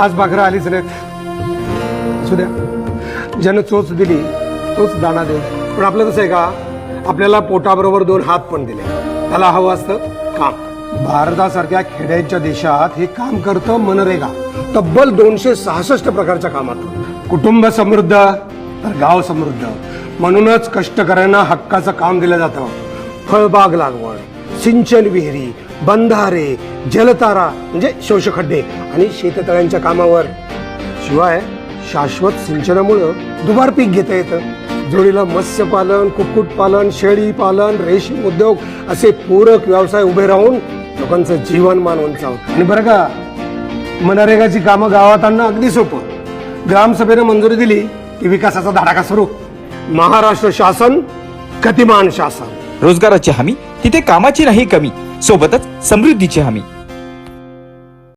आज भाकरं आलीच नाहीत. असू द्या ज्यानं चोच दिली तोच दाणा दे पण आपलं कसं आहे का आपल्याला पोटाबरोबर दोन हात पण दिले. त्याला हवं असतं काम. भारतासारख्या खेड्यांच्या देशात हे काम करतं मनरेगा. तब्बल दोनशे सहासष्ट प्रकारच्या कामात कुटुंब समृद्ध तर गाव समृद्ध. म्हणूनच कष्टकऱ्यांना हक्काचं काम दिलं जातं. फळबाग लागवड. सिंचन विहिरी बंधारे जलतारा म्हणजे शोषखड्डे आणि शेततळ्यांच्या कामावर. शिवाय शाश्वत सिंचनामुळं दुबार पीक घेता येतं. जोडीला मत्स्यपालन कुक्कुटपालन शेळी पालन रेशीम उद्योग असे पूरक व्यवसाय उभे राहून लोकांचं जीवनमान उंचावत आणि बरं का मनरेगाची कामं गावात आणणं अगदी सोपं. ग्रामसभेनं मंजुरी दिली की विकासाचा धडाका सुरू. महाराष्ट्र शासन गतिमान शासन. रोजगाराची हमी तिथे कामाची नाही कमी सोबतच समृद्धीची हमी.